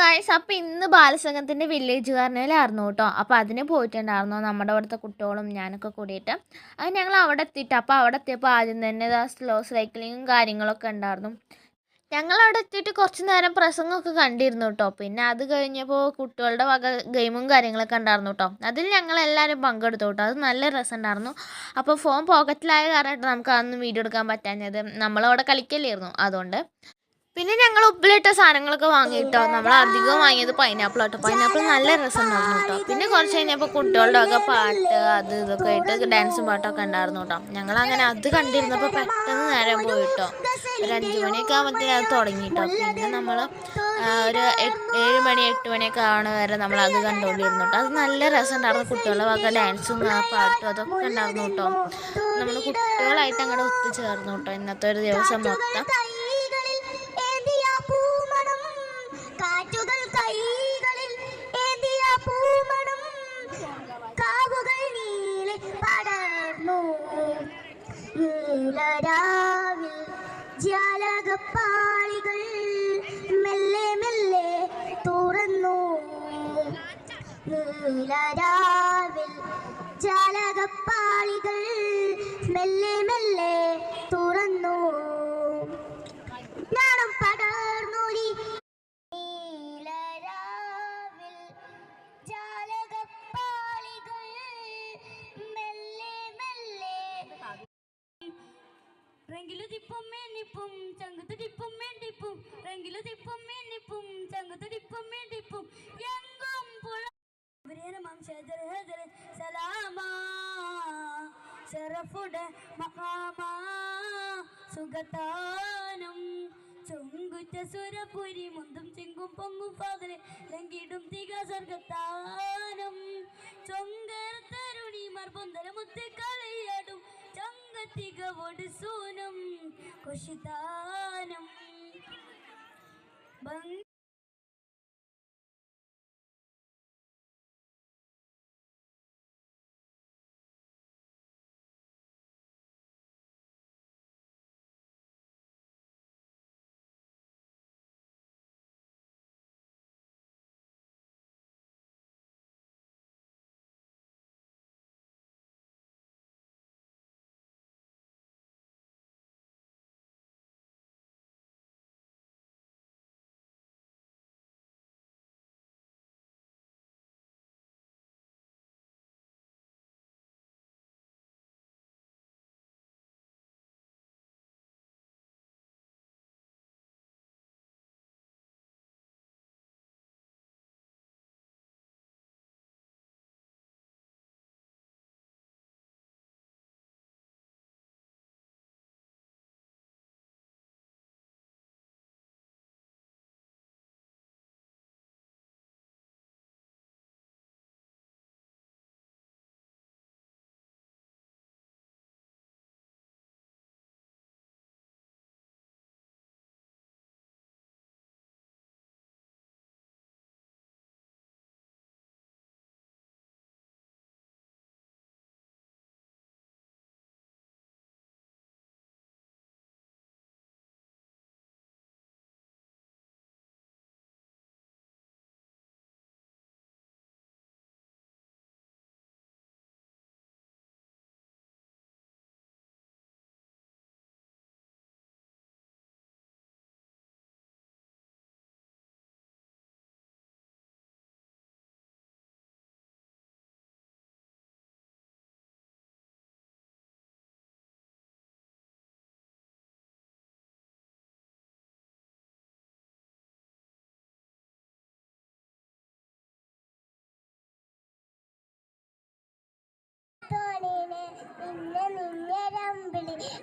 Guys അപ്പോൾ ഇന്ന് ബാലസംഘത്തിന്റെ village കാർണിവലായിരുന്നു കേട്ടോ. അപ്പോൾ അതിന് പോയിട്ടുണ്ടായിരുന്നു നമ്മുടെ അവിടുത്തെ കുട്ടികളും ഞാനൊക്കെ കൂടിയിട്ട്. അത് ഞങ്ങൾ അവിടെ എത്തിയിട്ട് അപ്പോൾ അവിടെ എത്തിയപ്പോൾ ആദ്യം തന്നെ സ്ലോ സൈക്ലിങ്ങും കാര്യങ്ങളൊക്കെ ഉണ്ടായിരുന്നു. ഞങ്ങൾ അവിടെ എത്തിയിട്ട് കുറച്ച് നേരം പ്രസംഗമൊക്കെ കണ്ടിരുന്നു കേട്ടോ. പിന്നെ അത് കഴിഞ്ഞപ്പോൾ കുട്ടികളുടെ വക ഗെയിമും കാര്യങ്ങളൊക്കെ ഉണ്ടായിരുന്നു കേട്ടോ. അതിൽ ഞങ്ങൾ എല്ലാവരും പങ്കെടുത്തു കേട്ടോ. അത് നല്ല രസമുണ്ടായിരുന്നു അപ്പോൾ ഫോൺ പോക്കറ്റിലായ കാരണമായിട്ട് നമുക്ക് അതൊന്നും വീഡിയോ എടുക്കാൻ പറ്റാഞ്ഞത്. നമ്മളവിടെ കളിക്കല്ലായിരുന്നു. അതുകൊണ്ട് പിന്നെ ഞങ്ങൾ ഉപ്പിലിട്ട സാധനങ്ങളൊക്കെ വാങ്ങിയിട്ടോ. നമ്മൾ അധികം വാങ്ങിയത് പൈനാപ്പിൾ ആട്ടോ. പൈനാപ്പിൾ നല്ല രസമുണ്ടായിരുന്നു കേട്ടോ. പിന്നെ കുറച്ച് കഴിഞ്ഞപ്പോൾ കുട്ടികളുടെ ഒക്കെ പാട്ട് അത് ഇതൊക്കെ ആയിട്ട് ഡാൻസും പാട്ടൊക്കെ ഉണ്ടായിരുന്നു കേട്ടോ. ഞങ്ങൾ അങ്ങനെ അത് കണ്ടിരുന്നപ്പോൾ പെട്ടെന്ന് നേരം പോയിട്ടോ. ഒരു അഞ്ച് മണിയൊക്കെ ആകുമ്പോഴത്തേനും അത് തുടങ്ങിയിട്ടോ പിന്നെ നമ്മൾ ഒരു ഏഴ് മണി എട്ട് മണിയൊക്കെ ആവണ വരെ നമ്മൾ അത് കണ്ടുകൊണ്ടിരുന്നു കേട്ടോ. അത് നല്ല രസമുണ്ടായിരുന്നു. കുട്ടികളുടെ വക ഡാൻസും പാട്ടും അതൊക്കെ ഉണ്ടായിരുന്നു കേട്ടോ. നമ്മൾ കുട്ടികളായിട്ട് അങ്ങോട്ട് ഒത്തുചേർന്നു കേട്ടോ. ഇന്നത്തെ ഒരു ദിവസം മൊത്തം. പടർന്നു നീലരാവിൽ ജാലകപ്പാളികൾ മെല്ലെ മെല്ലെ തുറന്നു. നീലരാവിൽ റെങ്കിലു തിപ്പും മേനിപ്പും ചങ്കുത്ത് ടിപ്പും മേണ്ടിപ്പും റെങ്കിലു തിപ്പും മേനിപ്പും ചങ്കുത്ത് ടിപ്പും മേണ്ടിപ്പും. എങ്കും പുഴ ഇബ്രാഹിം ഷജർ ഹജർ സലാമാ. ഷറഫുടെ മഖാമാ സുഗതാനം. ചുങ്കുറ്റ സുരപുരി മുന്തും ചെങ്കും പൊങ്ങും ഫാദരെ ലങ്കിടും തിക സ്വർഗത്താനം. ചൊങ്കർ തരുണിമാർ പൊന്തല മുത്ത് കളിയാടും ചങ്കത്തികവോട് സൂനം കുഷിതാനം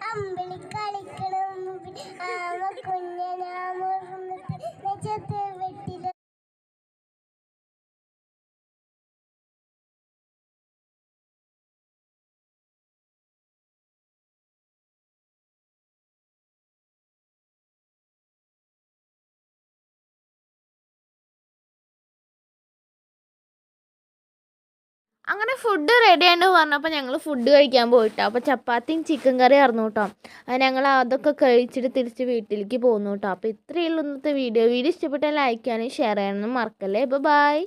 അമ്പിളി കളിക്കണം. ആമ കുഞ്ഞനാമ നെച്ചത്ത് അങ്ങനെ ഫുഡ് റെഡി ആയിട്ട് പറഞ്ഞപ്പോൾ ഞങ്ങൾ ഫുഡ് കഴിക്കാൻ പോയിട്ടോ. അപ്പോൾ ചപ്പാത്തിയും ചിക്കൻ കറി ആയിരുന്നു കേട്ടോ അത് ഞങ്ങൾ അതൊക്കെ കഴിച്ചിട്ട് തിരിച്ച് വീട്ടിലേക്ക് പോന്നു കേട്ടോ അപ്പോൾ ഇത്രയുള്ള ഇന്നത്തെ വീഡിയോ വീഡിയോ ഇഷ്ടപ്പെട്ടാൽ ലൈക്ക് ചെയ്യാനും ഷെയർ ചെയ്യാനൊന്നും മറക്കല്ലേ. ബൈ